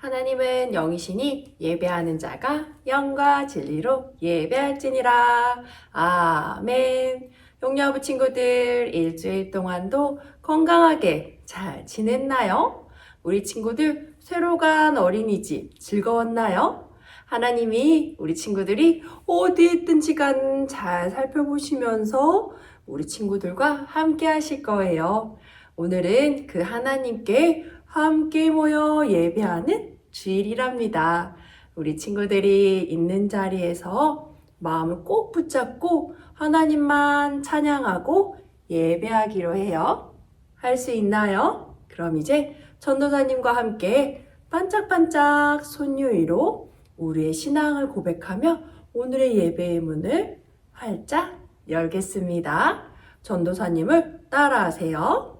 하나님은 영이시니 예배하는 자가 영과 진리로 예배할지니라. 아멘. 용여부 친구들 일주일 동안도 건강하게 잘 지냈나요? 우리 친구들 새로 간 어린이집 즐거웠나요? 하나님이 우리 친구들이 어디 있든지 간 잘 살펴보시면서 우리 친구들과 함께 하실 거예요. 오늘은 그 하나님께 함께 모여 예배하는 주일이랍니다. 우리 친구들이 있는 자리에서 마음을 꼭 붙잡고 하나님만 찬양하고 예배하기로 해요. 할 수 있나요? 그럼 이제 전도사님과 함께 반짝반짝 손 위로 우리의 신앙을 고백하며 오늘의 예배의 문을 활짝 열겠습니다. 전도사님을 따라하세요.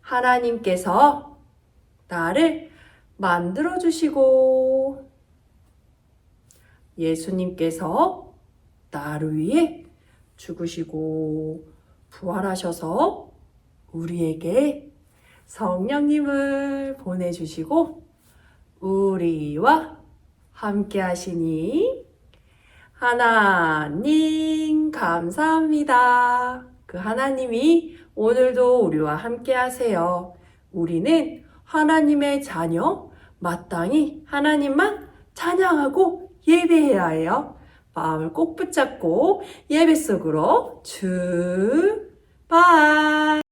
하나님께서 나를 만들어 주시고 예수님께서 나를 위해 죽으시고 부활하셔서 우리에게 성령님을 보내주시고 우리와 함께 하시니 하나님 감사합니다. 그 하나님이 오늘도 우리와 함께 하세요. 우리는 하나님의 자녀, 마땅히 하나님만 찬양하고 예배해야 해요. 마음을 꼭 붙잡고 예배 속으로 출발! 내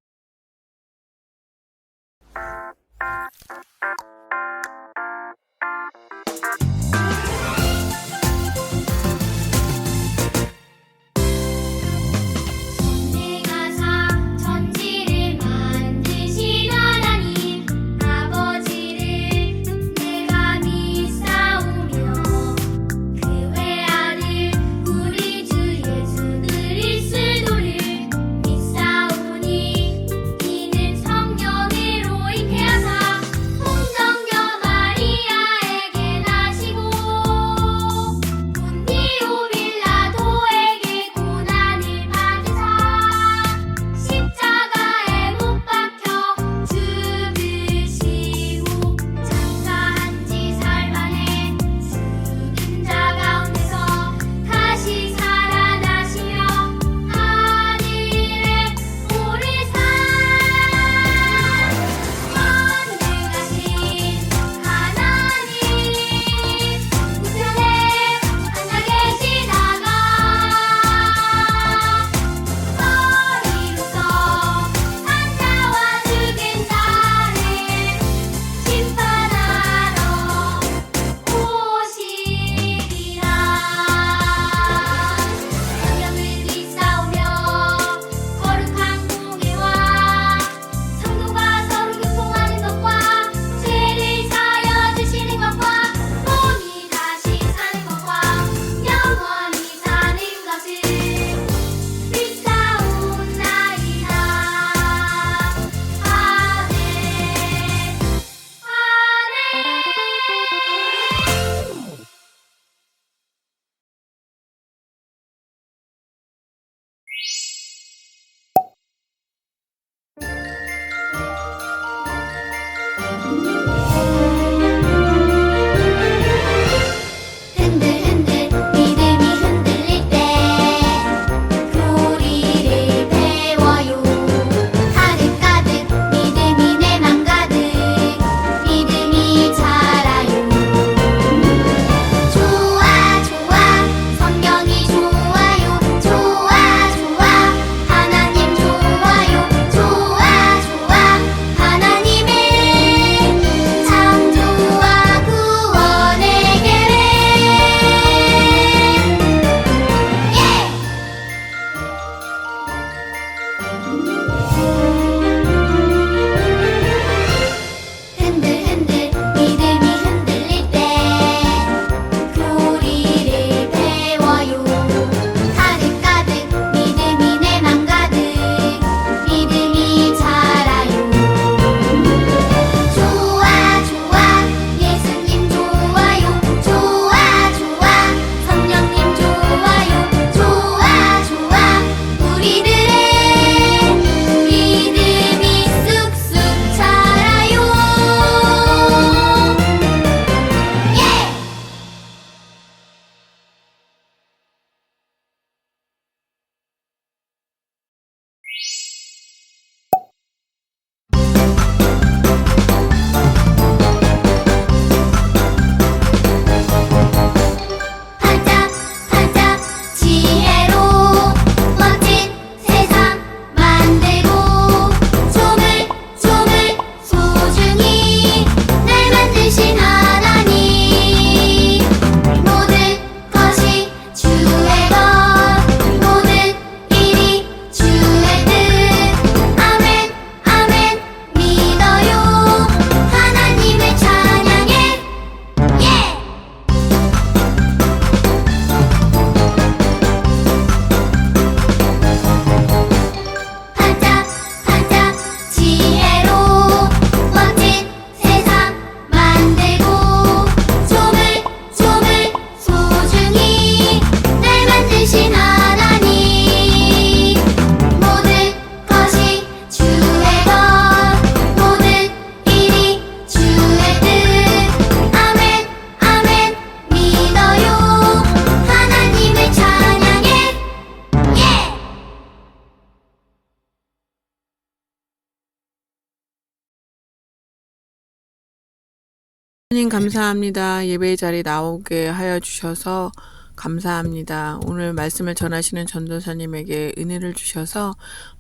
하나님 감사합니다. 예배 자리 나오게 하여 주셔서 감사합니다. 오늘 말씀을 전하시는 전도사님에게 은혜를 주셔서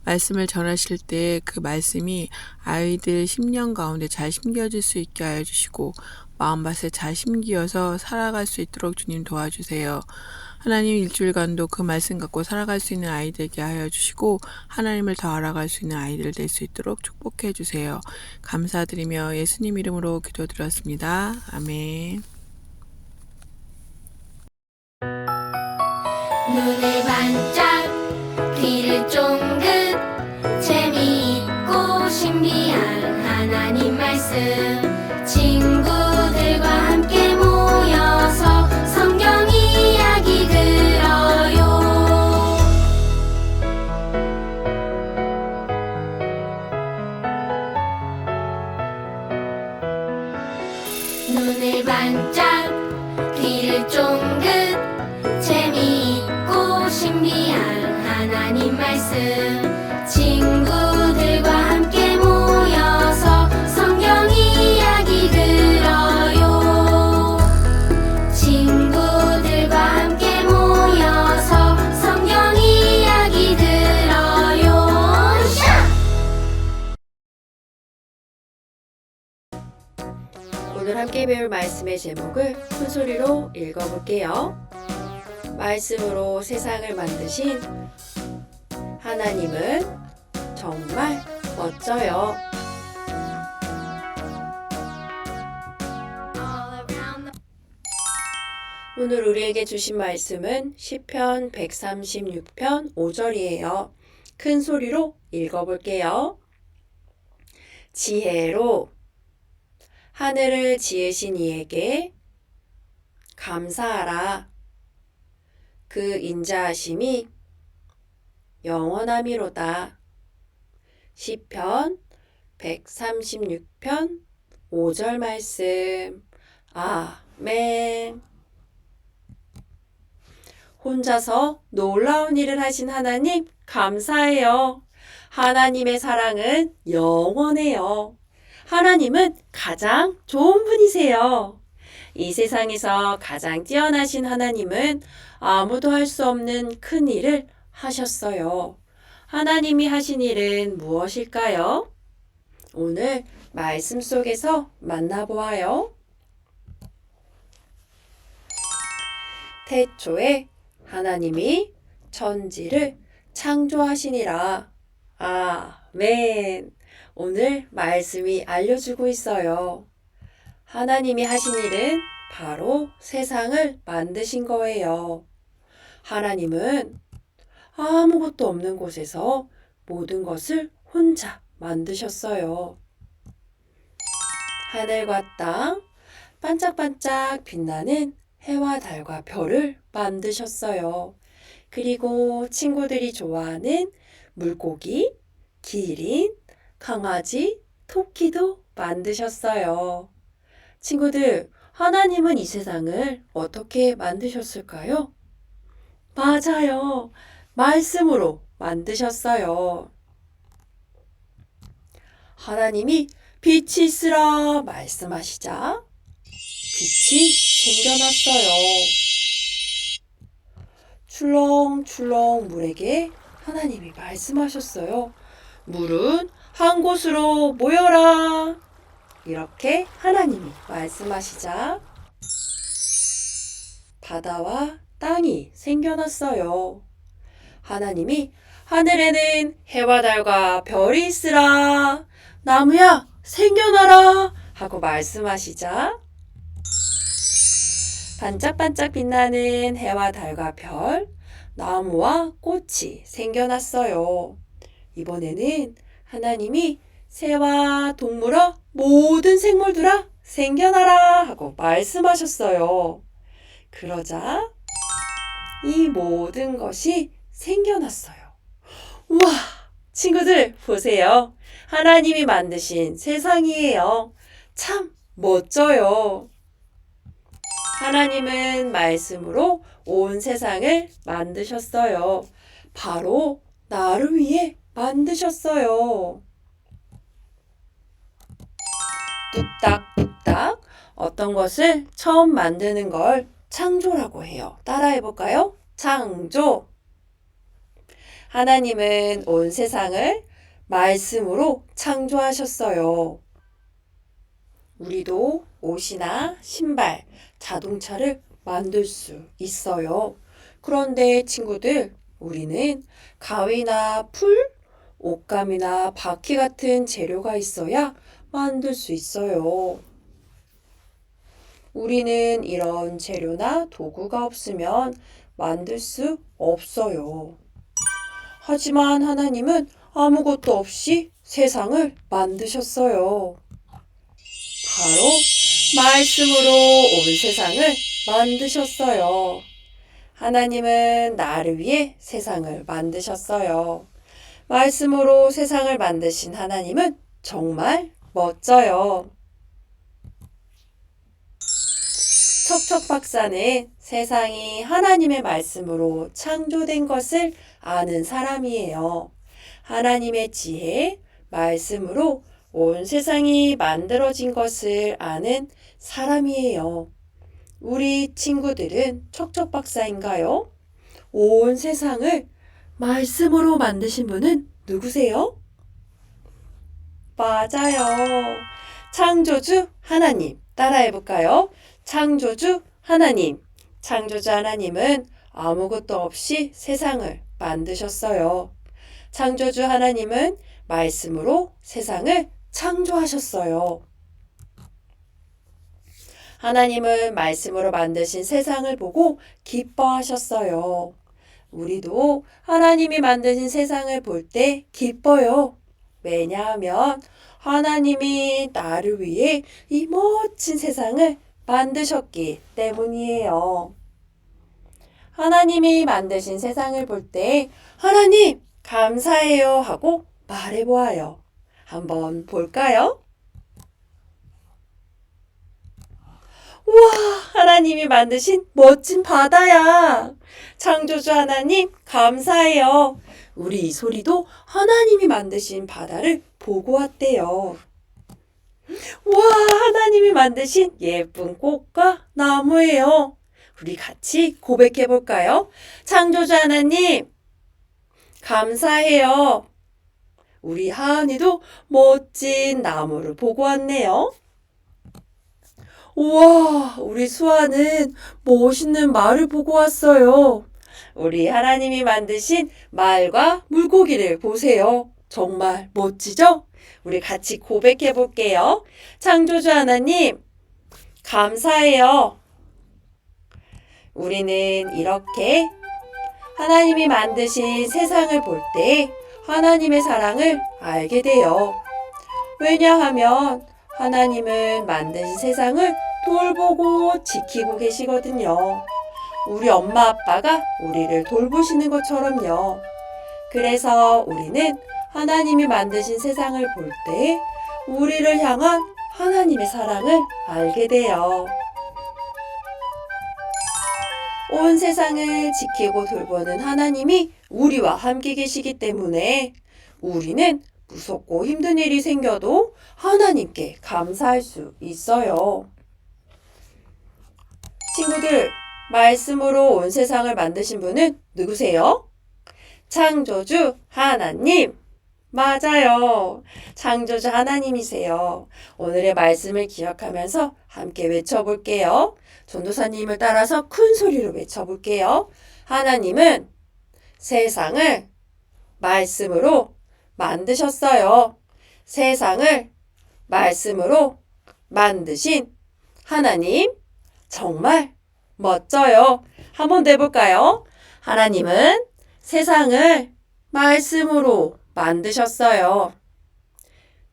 말씀을 전하실 때 그 말씀이 아이들 심령 가운데 잘 심겨질 수 있게 하여 주시고 마음밭에 잘 심기어서 살아갈 수 있도록 주님 도와주세요. 하나님 일주일간도 그 말씀 갖고 살아갈 수 있는 아이 되게 하여 주시고 하나님을 더 알아갈 수 있는 아이들 될 수 있도록 축복해 주세요. 감사드리며 예수님 이름으로 기도드렸습니다. 아멘. 눈을 반짝 귀를 쫑긋 재미있고 신비한 하나님 말씀 오늘 함께 배울 말씀의 제목을 큰 소리로 읽어볼게요. 말씀으로 세상을 만드신 하나님은 정말 멋져요. 오늘 우리에게 주신 말씀은 시편 136편 5절이에요. 큰 소리로 읽어볼게요. 지혜로 하늘을 지으신 이에게 감사하라. 그 인자하심이 영원함이로다. 시편 136편 5절 말씀. 아멘. 혼자서 놀라운 일을 하신 하나님 감사해요. 하나님의 사랑은 영원해요. 하나님은 가장 좋은 분이세요. 이 세상에서 가장 뛰어나신 하나님은 아무도 할 수 없는 큰 일을 하셨어요. 하나님이 하신 일은 무엇일까요? 오늘 말씀 속에서 만나보아요. 태초에 하나님이 천지를 창조하시니라. 아멘. 오늘 말씀이 알려주고 있어요. 하나님이 하신 일은 바로 세상을 만드신 거예요. 하나님은 아무것도 없는 곳에서 모든 것을 혼자 만드셨어요. 하늘과 땅, 반짝반짝 빛나는 해와 달과 별을 만드셨어요. 그리고 친구들이 좋아하는 물고기, 기린, 강아지, 토끼도 만드셨어요. 친구들, 하나님은 이 세상을 어떻게 만드셨을까요? 맞아요. 말씀으로 만드셨어요. 하나님이 빛이 있으라 말씀하시자 빛이 생겨났어요. 출렁출렁 물에게 하나님이 말씀하셨어요. 물은 한 곳으로 모여라. 이렇게 하나님이 말씀하시자 바다와 땅이 생겨났어요. 하나님이 하늘에는 해와 달과 별이 있으라. 나무야, 생겨나라. 하고 말씀하시자 반짝반짝 빛나는 해와 달과 별, 나무와 꽃이 생겨났어요. 이번에는 하나님이 새와 동물아 모든 생물들아 생겨나라 하고 말씀하셨어요. 그러자 이 모든 것이 생겨났어요. 우와! 친구들 보세요. 하나님이 만드신 세상이에요. 참 멋져요. 하나님은 말씀으로 온 세상을 만드셨어요. 바로 나를 위해 만드셨어요. 뚝딱뚝딱 어떤 것을 처음 만드는 걸 창조라고 해요. 따라해 볼까요? 창조. 하나님은 온 세상을 말씀으로 창조하셨어요. 우리도 옷이나 신발, 자동차를 만들 수 있어요. 그런데 친구들, 우리는 가위나 풀, 옷감이나 바퀴 같은 재료가 있어야 만들 수 있어요. 우리는 이런 재료나 도구가 없으면 만들 수 없어요. 하지만 하나님은 아무것도 없이 세상을 만드셨어요. 바로 말씀으로 온 세상을 만드셨어요. 하나님은 나를 위해 세상을 만드셨어요. 말씀으로 세상을 만드신 하나님은 정말 멋져요. 척척 박사는 세상이 하나님의 말씀으로 창조된 것을 아는 사람이에요. 하나님의 지혜, 말씀으로 온 세상이 만들어진 것을 아는 사람이에요. 우리 친구들은 척척 박사인가요? 온 세상을 말씀으로 만드신 분은 누구세요? 맞아요. 창조주 하나님. 따라해 볼까요? 창조주 하나님. 창조주 하나님은 아무것도 없이 세상을 만드셨어요. 창조주 하나님은 말씀으로 세상을 창조하셨어요. 하나님은 말씀으로 만드신 세상을 보고 기뻐하셨어요. 우리도 하나님이 만드신 세상을 볼 때 기뻐요. 왜냐하면 하나님이 나를 위해 이 멋진 세상을 만드셨기 때문이에요. 하나님이 만드신 세상을 볼 때 하나님 감사해요 하고 말해보아요. 한번 볼까요? 우와, 하나님이 만드신 멋진 바다야. 창조주 하나님, 감사해요. 우리 이 소리도 하나님이 만드신 바다를 보고 왔대요. 우와, 하나님이 만드신 예쁜 꽃과 나무예요. 우리 같이 고백해 볼까요? 창조주 하나님, 감사해요. 우리 하은이도 멋진 나무를 보고 왔네요. 우와, 우리 수아는 멋있는 말을 보고 왔어요. 우리 하나님이 만드신 말과 물고기를 보세요. 정말 멋지죠? 우리 같이 고백해 볼게요. 창조주 하나님, 감사해요. 우리는 이렇게 하나님이 만드신 세상을 볼 때 하나님의 사랑을 알게 돼요. 왜냐하면 하나님은 만드신 세상을 돌보고 지키고 계시거든요. 우리 엄마 아빠가 우리를 돌보시는 것처럼요. 그래서 우리는 하나님이 만드신 세상을 볼 때 우리를 향한 하나님의 사랑을 알게 돼요. 온 세상을 지키고 돌보는 하나님이 우리와 함께 계시기 때문에 우리는 무섭고 힘든 일이 생겨도 하나님께 감사할 수 있어요. 친구들, 말씀으로 온 세상을 만드신 분은 누구세요? 창조주 하나님. 맞아요. 창조주 하나님이세요. 오늘의 말씀을 기억하면서 함께 외쳐볼게요. 전도사님을 따라서 큰 소리로 외쳐볼게요. 하나님은 세상을 말씀으로 만드셨어요. 세상을 말씀으로 만드신 하나님 정말 멋져요. 한번 내볼까요? 하나님은 세상을 말씀으로 만드셨어요.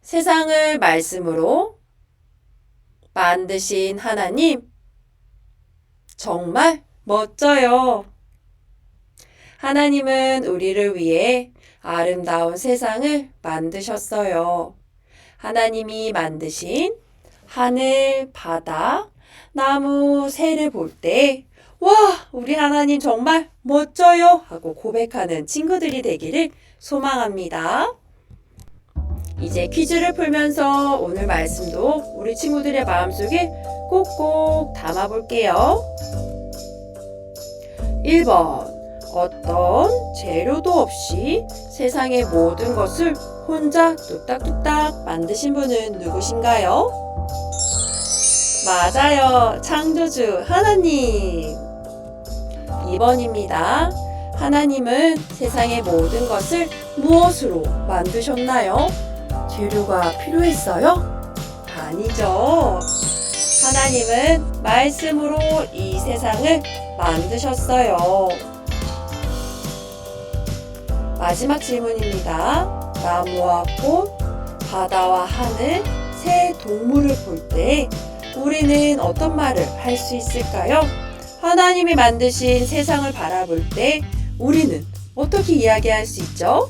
세상을 말씀으로 만드신 하나님 정말 멋져요. 하나님은 우리를 위해 아름다운 세상을 만드셨어요. 하나님이 만드신 하늘, 바다, 나무, 새를 볼 때, 와, 우리 하나님 정말 멋져요! 하고 고백하는 친구들이 되기를 소망합니다. 이제 퀴즈를 풀면서 오늘 말씀도 우리 친구들의 마음속에 꼭꼭 담아볼게요. 1번. 어떤 재료도 없이 세상의 모든 것을 혼자 뚝딱뚝딱 만드신 분은 누구신가요? 맞아요. 창조주 하나님. 2번입니다. 하나님은 세상의 모든 것을 무엇으로 만드셨나요? 재료가 필요했어요? 아니죠. 하나님은 말씀으로 이 세상을 만드셨어요. 마지막 질문입니다. 나무와 꽃, 바다와 하늘, 새 동물을 볼 때 우리는 어떤 말을 할 수 있을까요? 하나님이 만드신 세상을 바라볼 때 우리는 어떻게 이야기할 수 있죠?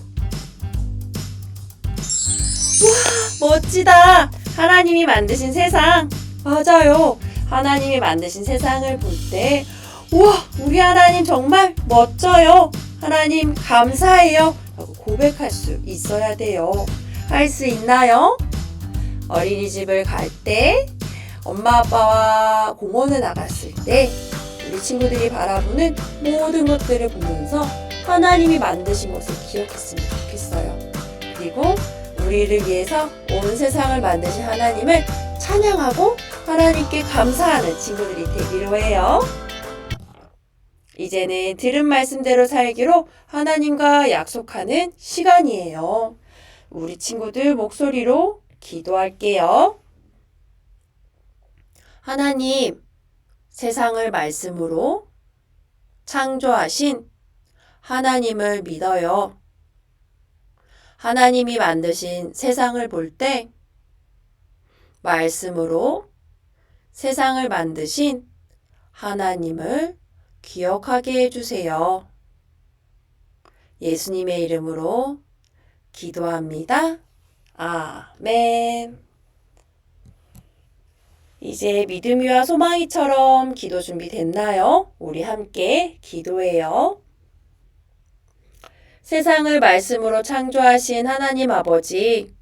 와, 멋지다! 하나님이 만드신 세상. 맞아요. 하나님이 만드신 세상을 볼 때, 우와, 우리 하나님 정말 멋져요. 하나님 감사해요. 라고 고백할 수 있어야 돼요. 할 수 있나요? 어린이집을 갈 때, 엄마 아빠와 공원에 나갔을 때, 우리 친구들이 바라보는 모든 것들을 보면서 하나님이 만드신 것을 기억했으면 좋겠어요. 그리고 우리를 위해서 온 세상을 만드신 하나님을 찬양하고 하나님께 감사하는 친구들이 되기로 해요. 이제는 들은 말씀대로 살기로 하나님과 약속하는 시간이에요. 우리 친구들 목소리로 기도할게요. 하나님, 세상을 말씀으로 창조하신 하나님을 믿어요. 하나님이 만드신 세상을 볼 때 말씀으로 세상을 만드신 하나님을 기억하게 해주세요. 예수님의 이름으로 기도합니다. 아멘. 이제 믿음이와 소망이처럼 기도 준비됐나요? 우리 함께 기도해요. 세상을 말씀으로 창조하신 하나님 아버지,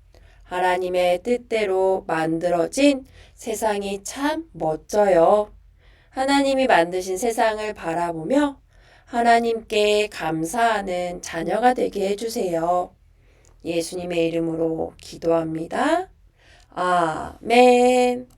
하나님의 뜻대로 만들어진 세상이 참 멋져요. 하나님이 만드신 세상을 바라보며 하나님께 감사하는 자녀가 되게 해주세요. 예수님의 이름으로 기도합니다. 아멘.